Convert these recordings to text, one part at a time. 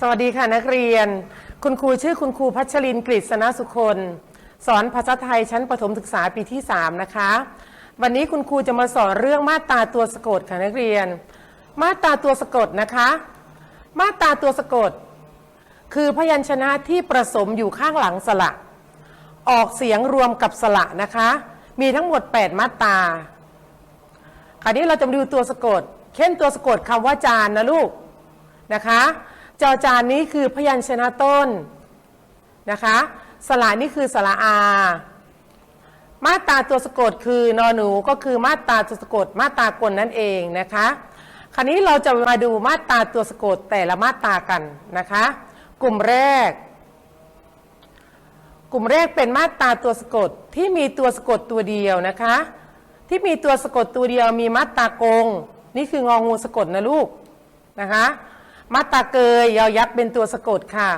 สวัสดีค่ะนักเรียน คุณครูชื่อคุณครูพัชรินทร์กฤษณสุคนสอนภาษาไทยชั้นประถมศึกษาปีที่ 3 นะคะ วันนี้คุณครูจะมาสอนเรื่องมาตราตัวสะกดค่ะนักเรียน มาตราตัวสะกดนะคะ มาตราตัวสะกด คือพยัญชนะที่ประสมอยู่ข้างหลังสระ ออกเสียงรวมกับสระนะคะ มีทั้งหมด 8 มาตราคราวนี้เราจะมาดูตัวสะกด เช่นตัวสะกดคำว่าจานนะลูกนะคะ จอจานนี้คือพยัญชนะต้นนะคะสระนี่คือสระอา มาตราตัวสะกดคือนอหนูก็คือมาตราตัวสะกดมาตรากลนั่นเองนะคะ คราวนี้เราจะมาดูมาตราตัวสะกดแต่ละมาตรากันนะคะ กลุ่มแรก กลุ่มแรกเป็นมาตราตัวสะกดที่มีตัวสะกดตัวเดียวนะคะ ที่มีตัวสะกดตัวเดียวมีมาตรากง นี่คืององูสะกดนะลูกนะคะ มาตาเกยยอยักษ์เป็นตัวสะกดค่ะ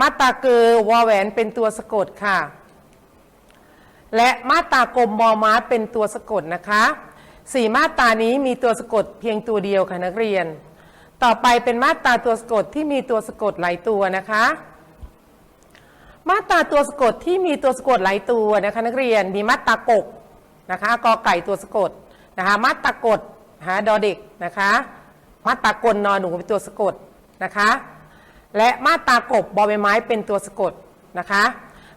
มาตาเกอวอแหวนเป็นตัวสะกดค่ะ และมาตากลมมอม้าเป็นตัวสะกดนะคะสี่มาตานี้มีตัวสะกดเพียงตัวเดียวค่ะนักเรียน ต่อไปเป็นมาตาตัวสะกดที่มีตัวสะกดหลายตัวนะคะ มาตาตัวสะกดที่มีตัวสะกดหลายตัวนะคะ นักเรียนมีมาตากกนะคะกอไก่ตัวสะกดนะคะมาตากดนะคะดอเด็กนะคะ มาตรากลนอนหนูเป็นตัวสะกดนะคะ และมาตรากบบอใบไม้เป็นตัวสะกดนะคะ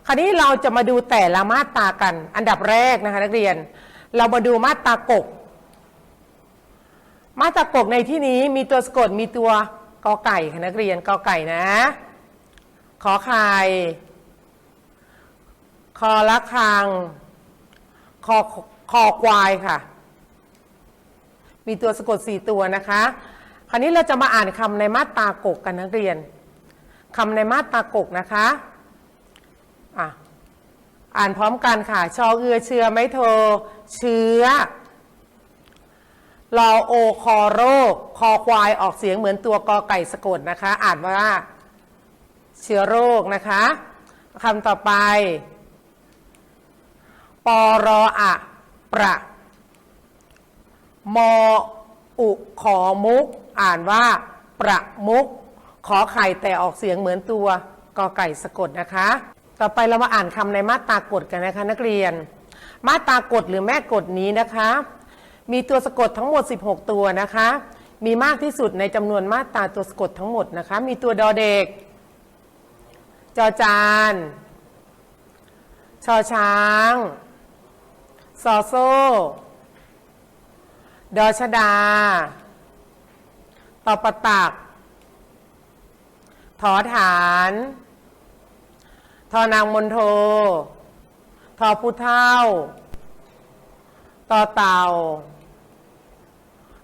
คราวนี้เราจะมาดูแต่ละมาตรากัน อันดับแรกนะคะนักเรียน เรามาดูมาตรากบมาตรากบในที่นี้มีตัวสะกดมีตัวกอไก่ค่ะนักเรียนกอไก่นะ ขอไข่คอละคังคอคอควายค่ะ มีตัวสะกดสี่ตัวนะคะ คราวนี้เราจะมาอ่านคำในมาตรากกกันนักเรียนคำในมาตรากกนะคะอะอ่านพร้อมกันค่ะ ชอเอือเชื้อไม่โท เชื้อรอโอคอโรคคอควายออกเสียงเหมือนตัวกอไก่สะกดนะคะ อ่านว่า เชื้อโรคนะคะคำต่อไป ปรออะ ประ ม อุขอมุก อ่านว่า ประมุก ขอไข่แต่ออกเสียงเหมือนตัวกอไก่สะกดนะคะ ต่อไปเรามาอ่านคำในมาตรากฎกันนะคะ นักเรียน มาตรากฎหรือแม่กฎนี้นะคะ มีตัวสะกดทั้งหมด 16 ตัวนะคะ มีมากที่สุดในจำนวนมาตราตัวสะกดทั้งหมดนะคะ มีตัวดอเด็ก จอจานชอช้าง ซอโซ ดอชดาตอประตัก ถอฐาน ทอนางมนโท ทอผู้เท่า ต่อเต่า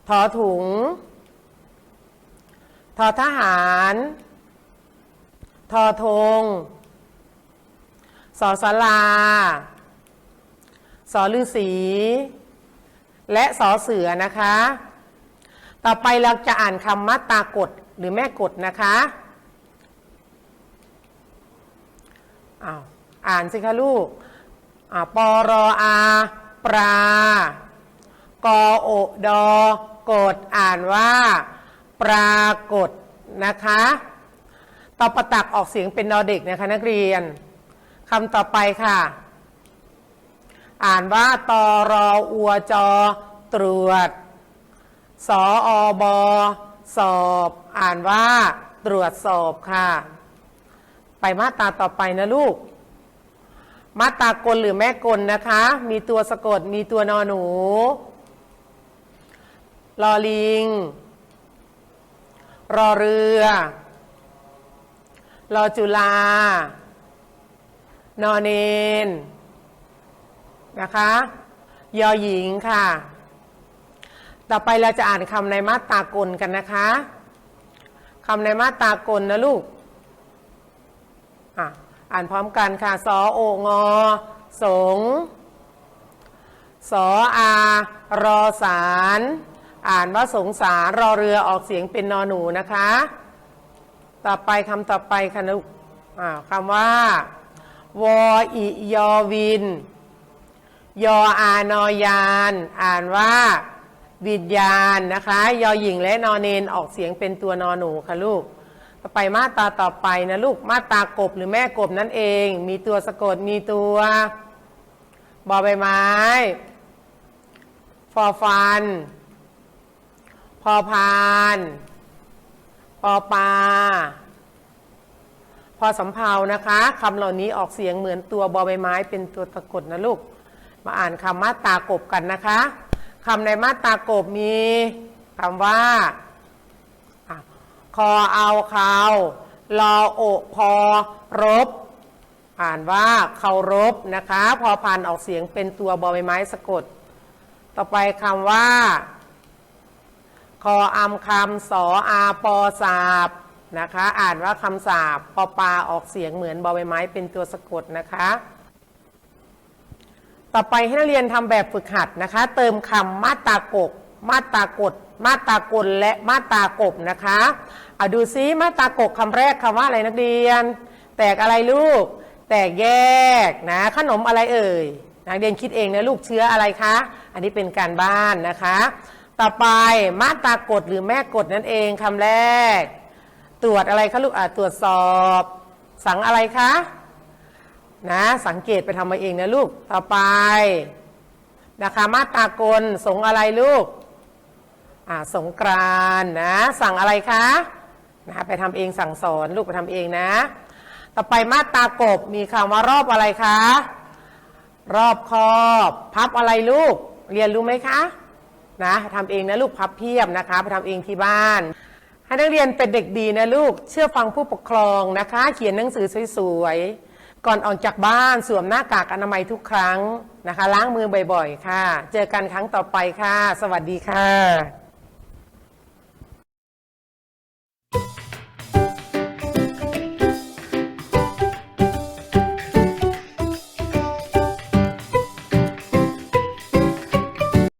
ทอถุง ทอทหาร ทอธง สอสลา สอฤาษี และสอเสือนะคะ ต่อไปเราจะอ่านคำมาตากฎหรือแม่กฎนะคะอ้าวอ่านสิคะลูกอ่าปรออาปรากอโอดอกดอ่านว่า ปรากฏนะคะต่อประตักออกเสียงเป็นดอเด็กนะคะนักเรียนคำต่อไปค่ะ อ่านว่าตอรออัวจอ ตรวจ สออบอสอบ อ่านว่า ตรวจสอบค่ะ ไปมาตราต่อไปนะลูก มาตรากลหรือแม่กลนะคะ มีตัวสะกดมีตัวนอหนูลอลิง รอเรือ รอจุลานอเนน นะคะ ยอหญิงค่ะ ต่อไปเราจะอ่านคำในมาตรากลกันนะคะคำในมาตรากลนะลูกอะอ่านพร้อมกันค่ะสอโองอสงสออารอสาร อ่านว่าสงสารรอเรือออกเสียงเป็นนอหนูนะคะ ต่อไปคำต่อไปค่ะลูกอ่าคำว่า วออิยอวิน ยออานอยาน อ่านว่าวิญญาณนะคะ ยอหญิงและนอเนนออกเสียงเป็นตัวนอหนูค่ะลูกต่อไปมาตาต่อไปนะลูกมาตากบหรือแม่กบนั่นเอง มีตัวสะกดมีตัวบอใบไม้ฟอฟัน พอพานปอปลาพอสำเพานะคะคำเหล่านี้ออกเสียงเหมือนตัวบอใบไม้เป็นตัวตะกดนะลูก มาอ่านคำมาตากบกันนะคะคำในมาตากบมีคำว่าคอเอาเขารอโอพอรบ อ่านว่าเคารพนะคะ พอพานออกเสียงเป็นตัวบอใบไม้สะกด ต่อไปคำว่า คออำคำสออาปอสาบนะคะ อ่านว่าคำสาบปอปลาออกเสียงเหมือนบอใบไม้เป็นตัวสะกดนะคะ ต่อไปให้นักเรียนทำแบบฝึกหัดนะคะ เติมคำมาตากบมาตากด มาตากลและมาตากบนะคะเอาดูซิมาตากบคำแรกคำว่าอะไรนักเรียน แตกอะไรลูก แตกแยกนะขนมอะไรเอ่ยนักเรียนคิดเองนะลูกเชื้ออะไรคะ อันนี้เป็นการบ้านนะคะ ต่อไปมาตากดหรือแม่กดนั่นเองคำแรก ตรวจอะไรคะลูกอะตรวจสอบ สังอะไรคะ นะ สังเกตไปทำมาเองนะลูก ต่อไปนะคะมาตากลสงอะไรลูก อ่าสงกรานนะ สั่งอะไรคะนะไปทำเองสั่งสอนลูกไปทำเองนะ ต่อไปมาตากบมีคำว่ารอบอะไรคะ รอบคอบ พับอะไรลูก เรียนรู้ไหมคะนะทำเองนะลูกพับเพียบนะคะ ไปทำเองที่บ้าน ให้นักเรียนเป็นเด็กดีนะลูก เชื่อฟังผู้ปกครองนะคะ เขียนหนังสือสวยๆ ก่อนออกจากบ้านสวมหน้ากากอนามัยทุกครั้งนะคะ ล้างมือบ่อยๆ ค่ะ เจอกันครั้งต่อไปค่ะ สวัสดีค่ะ